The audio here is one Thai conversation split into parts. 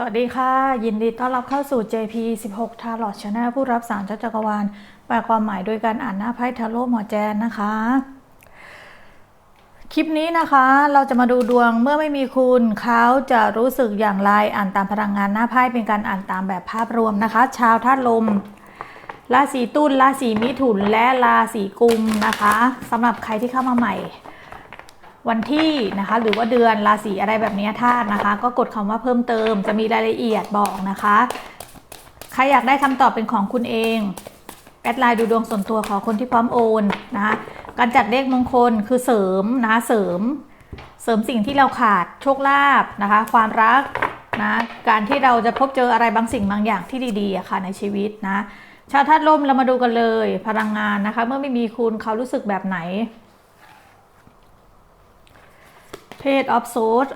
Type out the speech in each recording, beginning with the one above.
สวัสดีค่ะ ยินดีต้อนรับเข้าสู่ JP 16 Tarot Channel ผู้รับสารเจ้าจักรวาลแปลความหมายโดยการอ่านหน้าไพ่ทาโร่หมอแจนนะคะ คลิปนี้นะคะเราจะมาดูดวงเมื่อไม่มีคุณเขาจะรู้สึกอย่างไรอ่านตามพลังงานหน้าไพ่เป็นการอ่านตามแบบภาพรวมนะคะ ชาวธาตุลมราศีตุลราศีมิถุนและราศีกุมนะคะสำหรับใครที่เข้ามาใหม่ วันที่นะคะ หรือว่าเดือนราศีอะไรแบบนี้ธาตุนะคะ ก็กดคำว่าเพิ่มเติมจะมีรายละเอียดบอกนะคะ ใครอยากได้คำตอบเป็นของคุณเองแอดไลน์ดูดวงส่วนตัวขอคนที่พร้อมโอนนะคะการจัดเลขมงคลคือเสริมนะะเสริม เสริมสิ่งที่เราขาดโชคลาภนะคะ ความรักนะการที่เราจะพบเจออะไรบางสิ่งบางอย่างที่ดีๆอะค่ะในชีวิตนะชาวธาตุลมเรามาดูกันเลย พลังงานนะคะ เมื่อไม่มีคุณเขารู้สึกแบบไหน Page of Swords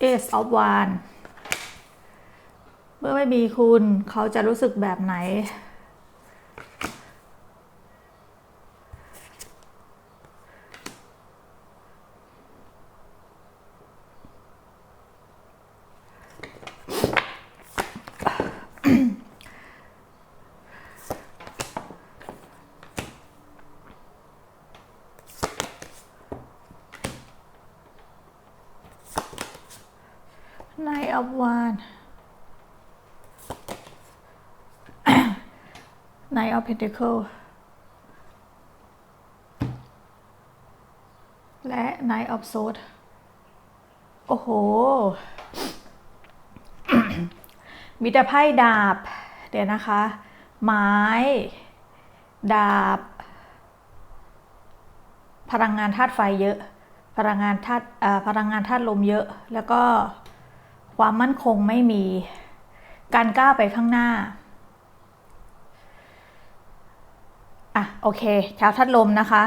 Ace of w a n d เมื่อไม่มีคุณเขาจะรู้สึกแบบไหน Knight of Wands Knight of Pentacle และ Knight of Swords โอ้โห มีแต่ไพ่ดาบ เดี๋ยวนะคะ ไม้ ดาบ พลังงานธาตุไฟเยอะ พลังงานธาตุพลังงานธาตุลมเยอะ แล้วก็ ความมั่นคงไม่มี การกล้าไปข้างหน้าอะโอเคชาวธาตุลมนะคะ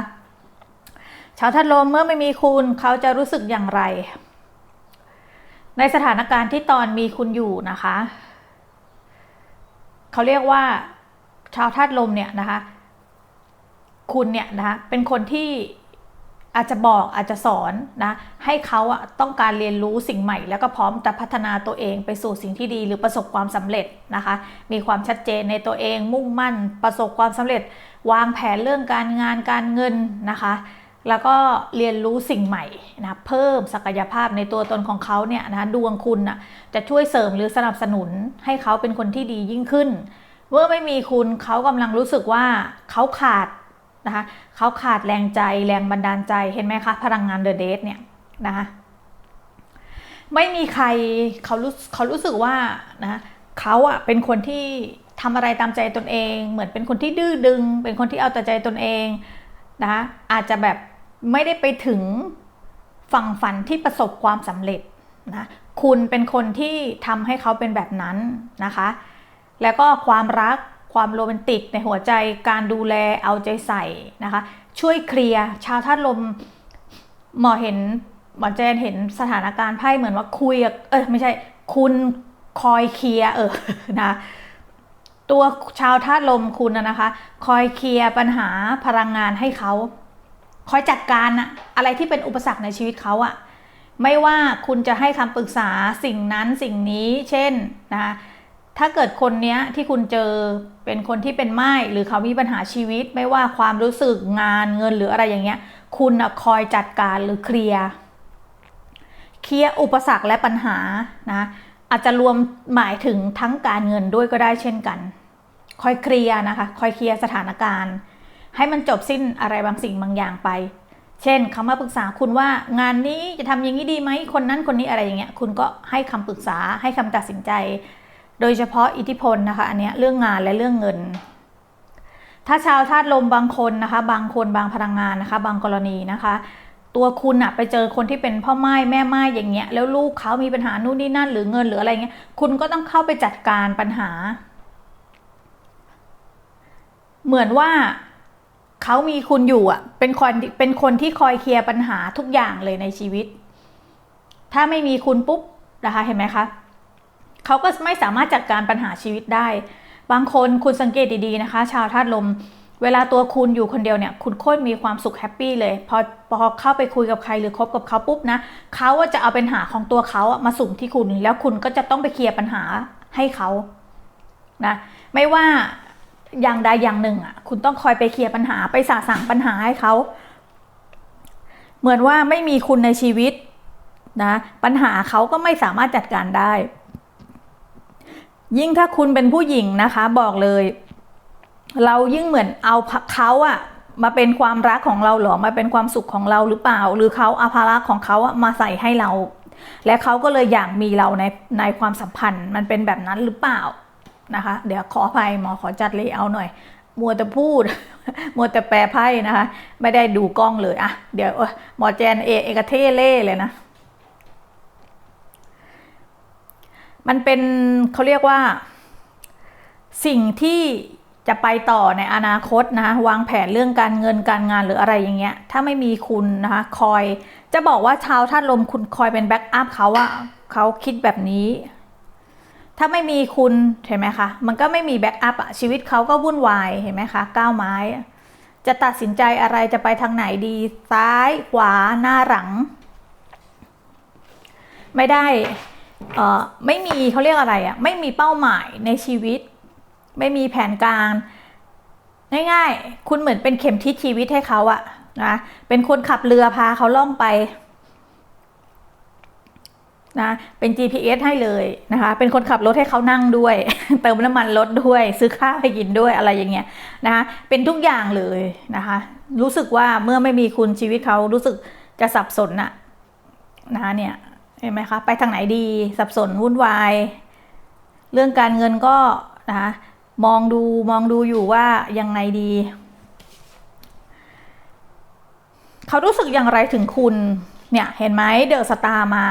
ชาวธาตุลมเมื่อไม่มีคุณเขาจะรู้สึกอย่างไร ในสถานการณ์ที่ตอนมีคุณอยู่นะคะ เขาเรียกว่า ชาวธาตุลมเนี่ยนะคะ คุณเนี่ยนะคะเป็นคนที่ อาจจะบอกอาจจะสอนนะให้เขาอะต้องการเรียนรู้สิ่งใหม่ แล้วก็พร้อมจะพัฒนาตัวเองไปสู่สิ่งที่ดีหรือประสบความสำเร็จนะคะ มีความชัดเจนในตัวเองมุ่งมั่น ประสบความสำเร็จ วางแผนเรื่องการงานการเงินนะคะ แล้วก็เรียนรู้สิ่งใหม่นะเพิ่มศักยภาพในตัวตนของเขาเนี่ยนะดวงคุณนะจะช่วยเสริมหรือสนับสนุนให้เขาเป็นคนที่ดียิ่งขึ้นเมื่อไม่มีคุณเขากำลังรู้สึกว่าเขาขาด นะคะเขาขาดแรงใจแรงบันดาลใจเห็นไหมคะ พลังงานเดอะเดทเนี่ยนะคะไม่มีใครเขารู้เขารู้สึกว่านะเขาอะเป็นคนที่ทำอะไรตามใจตนเอง เหมือนเป็นคนที่ดื้อดึง เป็นคนที่เอาแต่ใจตนเองนะะอาจจะแบบไม่ได้ไปถึงฝั่งฝันที่ประสบความสำเร็จนะคุณเป็นคนที่ทำให้เขาเป็นแบบนั้นนะคะ แล้วก็ความรัก ความโรแมนติกในหัวใจการดูแลเอาใจใส่นะคะ ช่วยเคลียร์ชาวธาตุลมหมอเห็นหมอแจนเห็นสถานการณ์ไพ่เหมือนว่าคุยเออไม่ใช่คุณคอยเคลียร์เออนะตัวชาวธาตุลมคุณนะนะคะ คอยเคลียร์ปัญหาพลังงานให้เขา คอยจัดการอะอะไรที่เป็นอุปสรรคในชีวิตเขาอะไม่ว่าคุณจะให้คำปรึกษาสิ่งนั้นสิ่งนี้ เช่นนะคะ ถ้าเกิดคนเนี้ยที่คุณเจอเป็นคนที่เป็นไม้หรือเขามีปัญหาชีวิต ไม่ว่าความรู้สึกงานเงินหรืออะไรอย่างเงี้ย คุณคอยจัดการหรือเคลียร์เคลียร์อุปสรรคและปัญหานะอาจจะรวมหมายถึงทั้งการเงินด้วยก็ได้เช่นกัน คอยเคลียร์นะคะคอยเคลียร์สถานการณ์ ให้มันจบสิ้นอะไรบางสิ่งบางอย่างไป เช่นเขามาปรึกษาคุณว่างานนี้จะทำอย่างนี้ดีไหมคนนั้นคนนี้อะไรอย่างเงี้ยคุณก็ให้คำปรึกษาให้คำตัดสินใจ โดยเฉพาะอิทธิพลนะคะอันเนี้ยเรื่องงานและเรื่องเงิน ถ้าชาวธาตุลมบางคนนะคะ บางคนบางพลังงานนะคะ บางกรณีนะคะ ตัวคุณอะไปเจอคนที่เป็นพ่อไม้แม่ไม้อย่างเงี้ยแล้วลูกเขามีปัญหานู่นนี่นั่น หรือเงินหรืออะไรเงี้ยคุณก็ต้องเข้าไปจัดการปัญหา เหมือนว่าเขามีคุณอยู่อะเป็นคนเป็นคนที่คอยเคลียร์ปัญหาทุกอย่างเลยในชีวิต ถ้าไม่มีคุณปุ๊บนะคะเห็นไหมคะ เขาก็ไม่สามารถจัดการปัญหาชีวิตได้ บางคนคุณสังเกตดีๆนะคะ ชาวธาตุลม เวลาตัวคุณอยู่คนเดียวเนี่ย คุณโคตรมีความสุขแฮปปี้เลย พอพอเข้าไปคุยกับใครหรือคบกับเขาปุ๊บนะเขาจะเอาปัญหาของตัวเขาอะมาสุ่มที่คุณ แล้วคุณก็จะต้องไปเคลียร์ปัญหาให้เขานะไม่ว่าอย่างใดอย่างหนึ่งอะคุณต้องคอยไปเคลียร์ปัญหาไปสาสางปัญหาให้เขาเหมือนว่าไม่มีคุณในชีวิตนะปัญหาเขาก็ไม่สามารถจัดการได้ ยิ่งถ้าคุณเป็นผู้หญิงนะคะ บอกเลย เรายิ่งเหมือนเอาเขาอะมาเป็นความรักของเราหรอมาเป็นความสุขของเราหรือเปล่า หรือเขาอาภาระของเขาอะมาใส่ให้เรา และเขาก็เลยอยากมีเราในในความสัมพันธ์ มันเป็นแบบนั้นหรือเปล่านะคะ เดี๋ยวขออภัยหมอขอจัดเลยเอาหน่อย มัวแต่พูด มัวแต่แปลไพ่นะคะ ไม่ได้ดูกล้องเลยอะเดี๋ยวหมอแจนเอเอกเทเล่เลยนะ มันเป็นเขาเรียกว่า สิ่งที่จะไปต่อในอนาคตนะวางแผนเรื่องการเงินการงานหรืออะไรอย่างเงี้ย ถ้าไม่มีคุณนะคะคอย จะบอกว่าชาวธาตุลมคุณคอยเป็นแบ็กอัพเขาอะเขาคิดแบบนี้ ถ้าไม่มีคุณเห็นไหมคะ มันก็ไม่มีแบ็กอัพอะชีวิตเขาก็วุ่นวายเห็นไหมคะก้าวไม้ จะตัดสินใจอะไรจะไปทางไหนดีซ้ายขวาหน้าหลัง ไม่ได้ ไม่มีเขาเรียกอะไรอะไม่มีเป้าหมายในชีวิต ไม่มีแผนการง่ายๆ คุณเหมือนเป็นเข็มทิศชีวิตให้เขาอะนะ เป็นคนขับเรือพาเขาล่องไปนะ เป็น GPS ให้เลยนะคะ เป็นคนขับรถให้เขานั่งด้วย เติมน้ำมันรถด้วย ซื้อข้าวให้กินด้วยอะไรอย่างเงี้ยนะคะ เป็นทุกอย่างเลยนะคะ รู้สึกว่าเมื่อไม่มีคุณชีวิตเขารู้สึกจะสับสนอะนะคะเนี่ย เห็นไหมคะ ไปทางไหนดีสับสนวุ่นวาย เรื่องการเงินก็นะคะมองดูมองดูอยู่ว่ายังไงดี เขารู้สึกอย่างไรถึงคุณ เนี่ยเห็นไหมเดอะสตาร์มา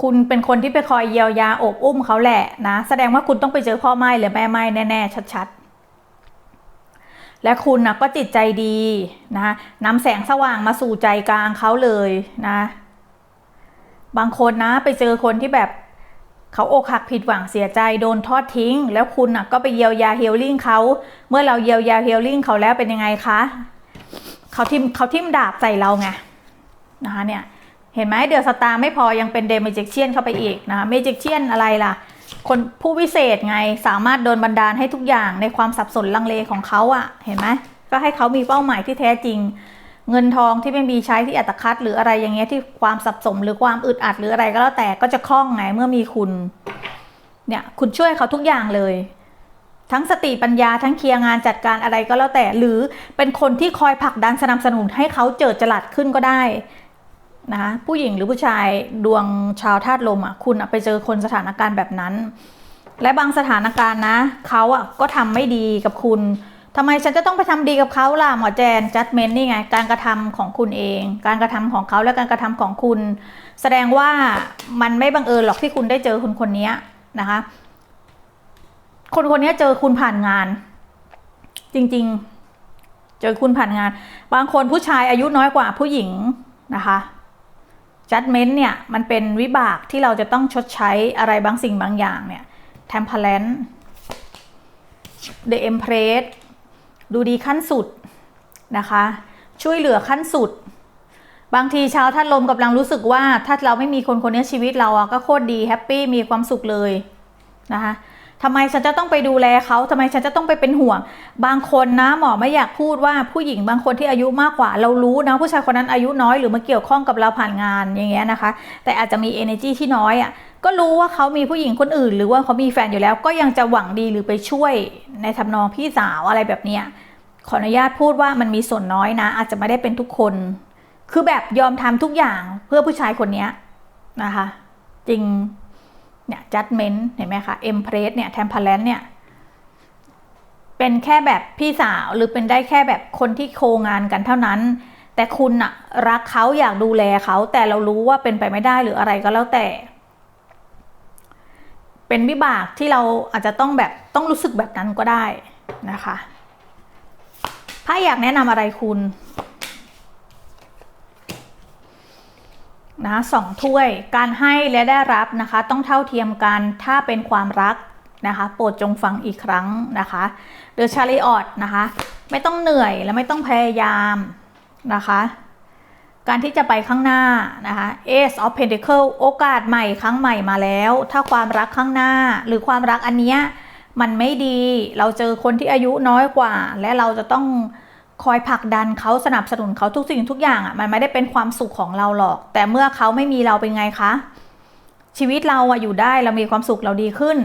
คุณเป็นคนที่ไปคอยเยียวยาอบอุ้มเขาแหละนะ แสดงว่าคุณต้องไปเจอพ่อไม้หรือแม่ไม้แน่ ๆ ชัด ๆและคุณนะก็จิตใจดีนะนำแสงสว่างมาสู่ใจกลางเขาเลยนะ บางคนนะไปเจอคนที่แบบเขาอกหักผิดหวังเสียใจโดนทอดทิ้ง แล้วคุณน่ะก็ไปเยียวยาเฮลลิ่งเขาเมื่อเราเยียวยาเฮลลิ่งเขาแล้วเป็นยังไงคะเขาทิมเขาทิมดาบใส่เราไงนะคะเนี่ยเห็นไหมเดือดสตาร์ไม่พอยังเป็นเดเมจิกเชียนเข้าไปอีกนะคะเมจิกเชียนอะไรล่ะ คนผู้วิเศษไงสามารถโดนบันดาลให้ทุกอย่างในความสับสนลังเลของเขาอะ่ะ เห็นไหมก็ให้เขามีเป้าหมายที่แท้จริง เงินทองที่ไม่มีใช้ที่อัตคัดหรืออะไรอย่างเงี้ยที่ความสับสนหรือความอึดอัดหรืออะไรก็แล้วแต่ก็จะคล่องไงเมื่อมีคุณ เนี่ยคุณช่วยเขาทุกอย่างเลย ทั้งสติปัญญาทั้งเคลียร์งานจัดการอะไรก็แล้วแต่ หรือเป็นคนที่คอยผลักดันสนับสนุนให้เขาเจิดจรัสขึ้นก็ได้นะคะผู้หญิงหรือผู้ชายดวงชาวธาตุลมอะคุณไปเจอคนสถานการณ์แบบนั้น และบางสถานการณ์นะเขาอะก็ทำไม่ดีกับคุณ ทำไมฉันจะต้องไปทำดีกับเขาล่ะหมอแจนจัดเมนนี่ไง การกระทำของคุณเอง การกระทำของเขาและการกระทำของคุณ แสดงว่ามันไม่บังเอิญหรอกที่คุณได้เจอคนคนนี้นะคะ คนคนนี้เจอคุณผ่านงาน จริง ๆ เจอคุณผ่านงาน บางคนผู้ชายอายุน้อยกว่าผู้หญิงนะคะจัดเมนเนี่ยมันเป็นวิบากที่เราจะต้องชดใช้อะไรบางสิ่งบางอย่างเนี่ย temperance the empress ดูดีขั้นสุดนะคะ ช่วยเหลือขั้นสุด บางทีชาวท่านลมกำลังรู้สึกว่า ถ้าเราไม่มีคนคนนี้ชีวิตเราอะก็โคตรดีแฮปปี้มีความสุขเลยนะคะทำไมฉันจะต้องไปดูแลเขาทำไมฉันจะต้องไปเป็นห่วง บางคนนะหมอไม่อยากพูดว่าผู้หญิงบางคนที่อายุมากกว่า เรารู้นะผู้ชายคนนั้นอายุน้อยหรือมาเกี่ยวข้องกับเราผ่านงานอย่างเงี้ยนะคะ แต่อาจจะมี energy ที่น้อยอะ่ะก็รู้ว่าเขามีผู้หญิงคนอื่น หรือว่าเขามีแฟนอยู่แล้วก็ยังจะหวังดีหรือไปช่วย ในทำนองพี่สาวอะไรแบบเนี้ยขออนุญาตพูดว่ามันมีส่วนน้อยนะ อาจจะไม่ได้เป็นทุกคน คือแบบยอมทำทุกอย่างเพื่อผู้ชายคนนี้นะคะ จริงเนี่ย judgment เห็นไหมคะ empress เนี่ย temperance เนี่ยเป็นแค่แบบพี่สาวหรือเป็นได้แค่แบบคนที่โคงานกันเท่านั้น แต่คุณอะรักเขาอยากดูแลเขาแต่เรารู้ว่าเป็นไปไม่ได้หรืออะไรก็แล้วแต่ เป็นวิบากที่เราอาจจะต้องแบบต้องรู้สึกแบบนั้นก็ได้นะคะถ้าอยากแนะนำอะไรคุณนะสองถ้วยการให้และได้รับนะคะ ต้องเท่าเทียมกันถ้าเป็นความรักนะคะ โปรดจงฟังอีกครั้งนะคะเดอะชาริออตนะคะ ไม่ต้องเหนื่อยและไม่ต้องพยายามนะคะ การที่จะไปข้างหน้านะคะ Ace of Pentacle โอกาสใหม่ครั้งใหม่มาแล้ว ถ้าความรักข้างหน้าหรือความรักอันเนี้ยมันไม่ดี เราเจอคนที่อายุน้อยกว่า และเราจะต้องคอยผลักดันเขาสนับสนุนเขาทุกสิ่งทุกอย่างอะมันไม่ได้เป็นความสุขของเราหรอก แต่เมื่อเขาไม่มีเราเป็นไงคะ ชีวิตเราอะอยู่ได้เรามีความสุขเราดีขึ้น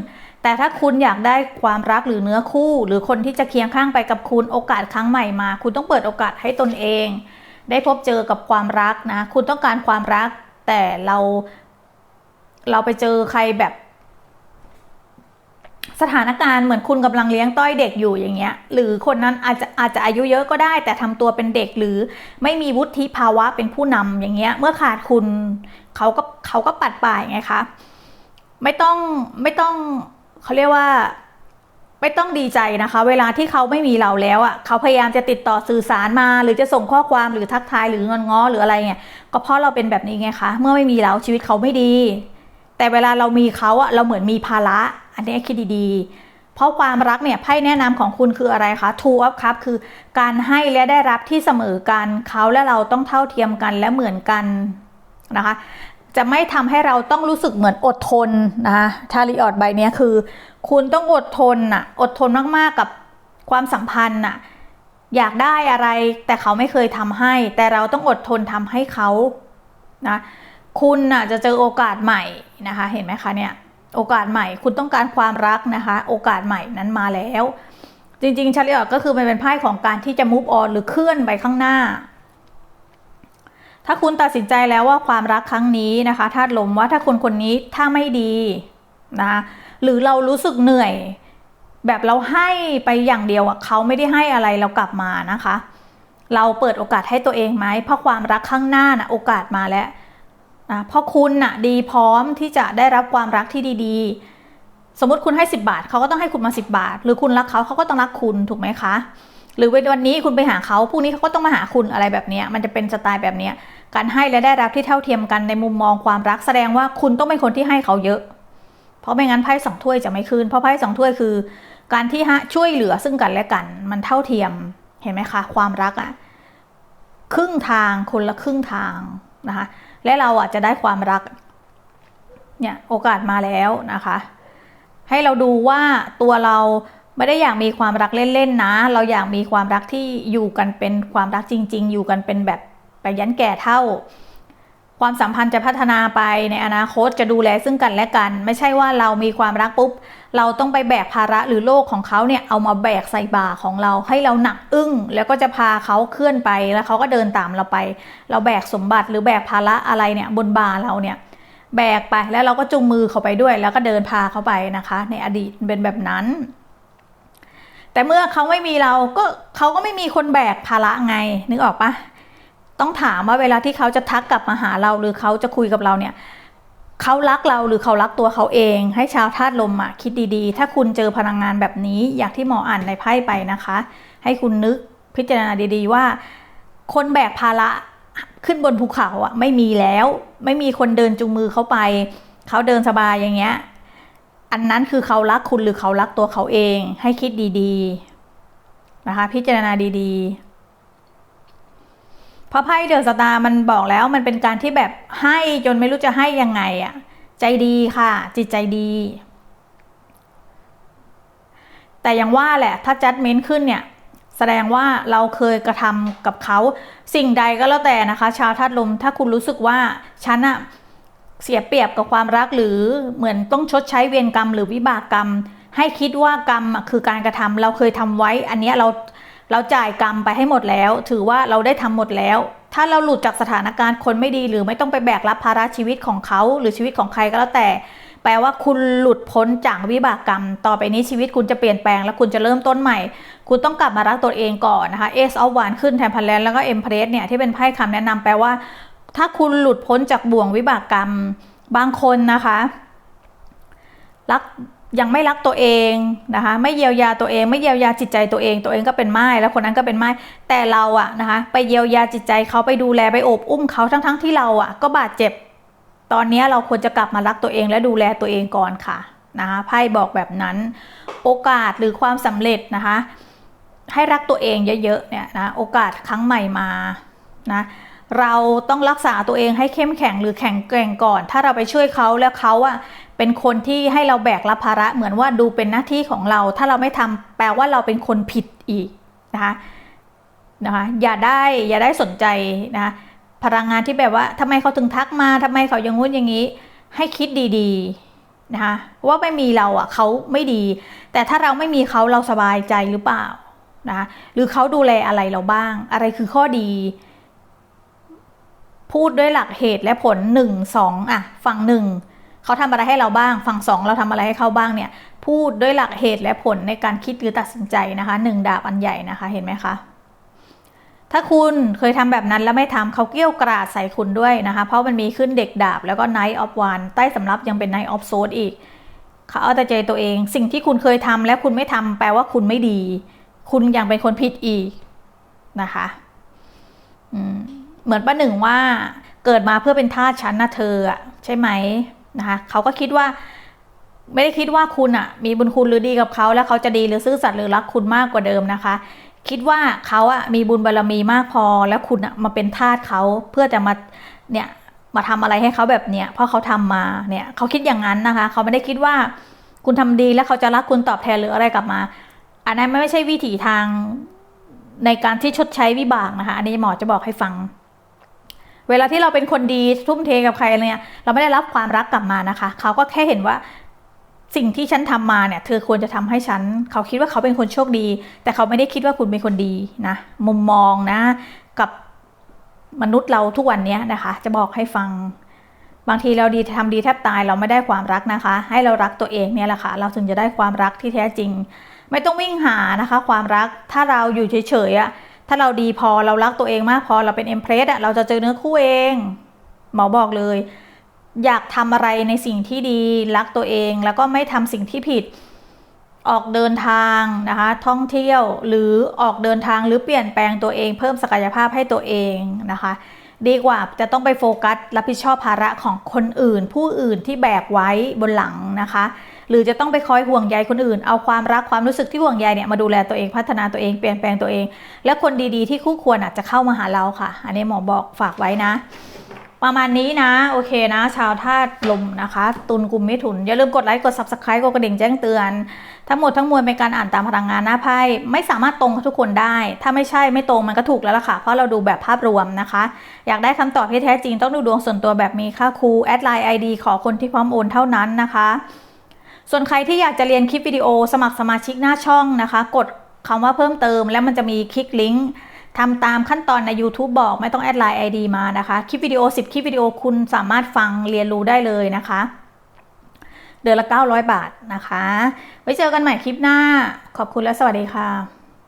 แต่ถ้าคุณอยากได้ความรักหรือเนื้อคู่ หรือคนที่จะเคียงข้างไปกับคุณโอกาสครั้งใหม่มา คุณต้องเปิดโอกาสให้ตนเอง ได้พบเจอกับความรักนะ คุณต้องการความรัก แต่เราเราไปเจอใครแบบ สถานการณ์เหมือนคุณกำลังเลี้ยงต้อยเด็กอยู่อย่างเงี้ย หรือคนนั้นอาจจะอาจจะอายุเยอะก็ได้ แต่ทำตัวเป็นเด็กหรือไม่มีวุฒิภาวะเป็นผู้นำอย่างเงี้ย เมื่อขาดคุณเขาก็เขาก็ปัดป่ายไงคะ ไม่ต้องไม่ต้องเขาเรียกว่า ไม่ต้องดีใจนะคะ เวลาที่เขาไม่มีเราแล้วอะเขาพยายามจะติดต่อสื่อสารมา หรือจะส่งข้อความหรือทักทายหรืองอนง้อหรืออะไรเงี้ยก็เพราะเราเป็นแบบนี้ไงคะเมื่อไม่มีเราชีวิตเขาไม่ดี แต่เวลาเรามีเขาอะเราเหมือนมีภาระ อันนี้คิดดีๆ เพราะความรักเนี่ยไพ่แนะนำของคุณคืออะไรคะ Two of Cup คือการให้และได้รับที่เสมอกันเขาและเราต้องเท่าเทียมกันและเหมือนกันนะคะ จะไม่ทำให้เราต้องรู้สึกเหมือนอดทนนะคะทาริออดใบนี้คือ คุณต้องอดทนน่ะอดทนมากๆกับความสัมพันธ์น่ะอยากได้อะไรแต่เขาไม่เคยทำให้ แต่เราต้องอดทนทำให้เขานะคุณน่ะจะเจอโอกาสใหม่นะคะ เห็นไหมคะเนี่ยโอกาสใหม่ คุณต้องการความรักนะคะ โอกาสใหม่นั้นมาแล้ว จริงๆชาลิออดก็คือมันเป็นไพ่ของการที่จะ move on หรือเคลื่อนไปข้างหน้า ถ้าคุณตัดสินใจแล้วว่าความรักครั้งนี้นะคะธาตุลมว่าถ้าคนคนนี้ถ้าไม่ดีนะคะหรือเรารู้สึกเหนื่อย แบบเราให้ไปอย่างเดียวอะเขาไม่ได้ให้อะไรเรากลับมานะคะ เราเปิดโอกาสให้ตัวเองไหมเพราะความรักข้างหน้านะโอกาสมาแล้วนะเพราะคุณน่ะดีพร้อมที่จะได้รับความรักที่ดี ๆ สมมติคุณให้ 10 บาท เขาก็ต้องให้คุณมา 10 บาท หรือคุณรักเขาเขาก็ต้องรักคุณถูกไหมคะ หรือวันนี้คุณไปหาเขาพรุ่งนี้เขาก็ต้องมาหาคุณอะไรแบบนี้มันจะเป็นสไตล์แบบนี้การให้และได้รับที่เท่าเทียมกันในมุมมองความรักแสดงว่าคุณต้องเป็นคนที่ให้เขาเยอะ เพราะไม่งั้นไพ่สองถ้วยจะไม่คืนเพราะไพ่สองถ้วยคือ การที่ช่วยเหลือซึ่งกันและกัน มันเท่าเทียมเห็นไหมคะ ความรักอะครึ่งทางคนละครึ่งทางนะคะและเราอะจะได้ความรักเนี่ยโอกาสมาแล้วนะคะ ให้เราดูว่าตัวเรา ไม่ได้อยากมีความรักเล่นๆนะ เราอยากมีความรักที่อยู่กันเป็นความรักจริง ๆ อยู่กันเป็นแบบไปยันแก่เท่า ความสัมพันธ์จะพัฒนาไปในอนาคตจะดูแลซึ่งกันและกัน ไม่ใช่ว่าเรามีความรักปุ๊บ เราต้องไปแบกภาระหรือโลกของเขาเนี่ยเอามาแบกใส่บ่าของเราให้เราหนักอึ้ง แล้วก็จะพาเขาเคลื่อนไปแล้วเขาก็เดินตามเราไป เราแบกสมบัติหรือแบกภาระอะไรเนี่ยบนบ่าเราเนี่ยแบกไปแล้วเราก็จุงมือเขาไปด้วย แล้วก็เดินพาเขาไปนะคะ ในอดีตเป็นแบบนั้น แต่เมื่อเขาไม่มีเราก็เขาก็ไม่มีคนแบกภาระไงนึกออกปะต้องถามว่าเวลาที่เขาจะทักกลับมาหาเราหรือเขาจะคุยกับเราเนี่ยเขารักเราหรือเขารักตัวเขาเอง ให้ชาวธาตุลมอะคิดดีๆ ถ้าคุณเจอพลังงานแบบนี้ อยากที่หมออ่านในไพ่ไปนะคะ ให้คุณนึกพิจารณาดีๆว่า คนแบกภาระขึ้นบนภูเขาอะไม่มีแล้ว ไม่มีคนเดินจูงมือเขาไป เขาเดินสบายอย่างเงี้ย อันนั้นคือเขารักคุณหรือเขารักตัวเขาเองให้คิดดีๆนะคะ พิจารณาดีๆเพราะไพ่เดอะสตาร์มันบอกแล้วมันเป็นการที่แบบให้จนไม่รู้จะให้ยังไงอะใจดีค่ะ จิตใจดี แต่ยังว่าแหละ ถ้าจัดเม้นขึ้นเนี่ยแสดงว่าเราเคยกระทำกับเขาสิ่งใดก็แล้วแต่นะคะ ชาวธาตุลมถ้าคุณรู้สึกว่าฉันอะ เสียเปรียบกับความรักหรือเหมือนต้องชดใช้เวรกรรม หรือวิบากกรรม ให้คิดว่ากรรมคือการกระทำเราเคยทำไว้ อันนี้เราเราจ่ายกรรมไปให้หมดแล้ว ถือว่าเราได้ทำหมดแล้ว ถ้าเราหลุดจากสถานการณ์คนไม่ดีหรือไม่ต้องไปแบกรับภาระชีวิตของเขาหรือชีวิตของใครก็แล้วแต่ แปลว่าคุณหลุดพ้นจากวิบากกรรม ต่อไปนี้ชีวิตคุณจะเปลี่ยนแปลงและคุณจะเริ่มต้นใหม่ คุณต้องกลับมารักตัวเองก่อนนะคะเอสออฟวานขึ้นแทนพันแลนแล้วก็เอ็มเพรสเนี่ยที่เป็นไพ่คำแนะนำแปลว่า ถ้าคุณหลุดพ้นจากบ่วงวิบากกรรมบางคนนะคะรักยังไม่รักตัวเองนะคะ ไม่เยียวยาตัวเอง ไม่เยียวยาจิตใจตัวเอง ตัวเองก็เป็นไม้แล้วคนนั้นก็เป็นไม้แต่เราอะนะคะ ไปเยียวยาจิตใจเขาไปดูแลไปโอบอุ้มเขาทั้งๆทที่เราอะก็บาดเจ็บ ตอนนี้เราควรจะกลับมารักตัวเองและดูแลตัวเองก่อนค่ะนะคะไพ่บอกแบบนั้น โอกาสหรือความสำเร็จนะคะ ให้รักตัวเองเยอะๆเนี่ยนะโอกาสครั้งใหม่มานะ เราต้องรักษาตัวเองให้เข้มแข็งหรือแข็งแกร่งก่อน ถ้าเราไปช่วยเขาแล้วเขาอะเป็นคนที่ให้เราแบกรับภาระเหมือนว่าดูเป็นหน้าที่ของเรา ถ้าเราไม่ทำแปลว่าเราเป็นคนผิดอีกนะคะนะคะอย่าได้อย่าได้สนใจนะพลังงานที่แบบว่าทำไมเขาถึงทักมาทำไมเขาอย่างงู้นอย่างนี้ ให้คิดดีๆนะคะว่าไม่มีเราอะเขาไม่ดี แต่ถ้าเราไม่มีเขาเราสบายใจหรือเปล่านะหรือเขาดูแลอะไรเราบ้าง อะไรคือข้อดี พูดด้วยหลักเหตุและผลหนึ่งสองอะฝั่งหนึ่งเขาทำอะไรให้เราบ้าง ฝั่งสองเราทำอะไรให้เขาบ้างเนี่ย พูดด้วยหลักเหตุและผลในการคิดหรือตัดสินใจนะคะหนึ่งดาบอันใหญ่นะคะเห็นไหมคะถ้าคุณเคยทำแบบนั้นแล้วไม่ทำเขาเกี้ยวกราดใส่คุณด้วยนะคะ เพราะมันมีขึ้นเด็กดาบแล้วก็ Knight of w a n ใต้สำรับยังเป็น Knight of Swords อีกเขาเอาแต่ใจตัวเอง สิ่งที่คุณเคยทำแล้วคุณไม่ทำแปลว่าคุณไม่ดี คุณยังเป็นคนผิดอีกนะคะ อืม เหมือนป้าหนึ่งว่าเกิดมาเพื่อเป็นทาสฉันนะเธออะใช่ไหมนะคะเขาก็คิดว่าไม่ได้คิดว่าคุณอะมีบุญคุณหรือดีกับเขาแล้วเขาจะดีหรือซื่อสัตย์หรือรักคุณมากกว่าเดิมนะคะ คิดว่าเขาอะมีบุญบารรมีมากพอ แล้วคุณอะมาเป็นทาสเขาเพื่อจะมาเนี่ยมาทำอะไรให้เขาแบบเนี้ยเพราะเขาทำมาเนี่ยเขาคิดอย่างนั้นนะคะ เขาไม่ได้คิดว่าคุณทำดีแล้วเขาจะรักคุณตอบแทนหรืออะไรกลับมา อันนั้นไม่ใช่วิถีทางในการที่ชดใช้วิบากนะคะ อันนี้หมอจะบอกให้ฟัง เวลาที่เราเป็นคนดีทุ่มเทกับใครอะไรเนี่ยเราไม่ได้รับความรักกลับมานะคะ เขาก็แค่เห็นว่าสิ่งที่ฉันทำมาเนี่ยเธอควรจะทำให้ฉัน เขาคิดว่าเขาเป็นคนโชคดี แต่เขาไม่ได้คิดว่าคุณเป็นคนดีนะมุมมองนะ กับมนุษย์เราทุกวันนี้นะคะ จะบอกให้ฟัง บางทีเราดีทำดีแทบตายเราไม่ได้ความรักนะคะ ให้เรารักตัวเองเนี่ยแหละค่ะ เราถึงจะได้ความรักที่แท้จริง ไม่ต้องวิ่งหานะคะ ความรักถ้าเราอยู่เฉยๆอะ ถ้าเราดีพอเรารักตัวเองมากพอเราเป็นเอ็มเพรสอะเราจะเจอเนื้อคู่เอง หมอบอกเลย อยากทำอะไรในสิ่งที่ดีรักตัวเอง แล้วก็ไม่ทำสิ่งที่ผิด ออกเดินทางนะคะ ท่องเที่ยวหรือออกเดินทางหรือเปลี่ยนแปลงตัวเอง เพิ่มศักยภาพให้ตัวเองนะคะ ดีกว่าจะต้องไปโฟกัสรับผิดชอบภาระของคนอื่น ผู้อื่นที่แบกไว้บนหลังนะคะ หรือจะต้องไปคอยห่วงใยคนอื่น เอาความรักความรู้สึกที่ห่วงใยเนี่ยมาดูแลตัวเองพัฒนาตัวเองเปลี่ยนแปลงตัวเอง และคนดีๆที่คู่ควรอาจจะเข้ามาหาเราค่ะ อันนี้หมอบอกฝากไว้นะ ประมาณนี้นะ โอเคนะ ชาวธาตุลมนะคะ ตุลกลุ่มมิถุน อย่าลืมกดไลค์กด subscribe กดกระดิ่งแจ้งเตือน ทั้งหมดทั้งมวลเป็นการอ่านตามพลังงานหน้าไพ่ไม่สามารถตรงกับทุกคนได้ ถ้าไม่ใช่ไม่ตรงมันก็ถูกแล้วล่ะค่ะเพราะเราดูแบบภาพรวมนะคะ อยากได้คำตอบที่แท้จริงต้องดูดวงส่วนตัวแบบมีค่าครูแอดไลน์ไอดีขอคนที่พร้อมโอนเท่านั้นนะคะ ส่วนใครที่อยากจะเรียนคลิปวิดีโอสมัครสมาชิกหน้าช่องนะคะ กดคำว่าเพิ่มเติม แล้วมันจะมีคลิกลิงก์ทำตามขั้นตอนใน YouTube บอกไม่ต้องแอดไลน์ ID มานะคะ คลิปวิดีโอ 10 คลิปวิดีโอคุณสามารถฟังเรียนรู้ได้เลยนะคะ เดือนละ 900 บาทนะคะ ไว้เจอกันใหม่คลิปหน้า ขอบคุณและสวัสดีค่ะ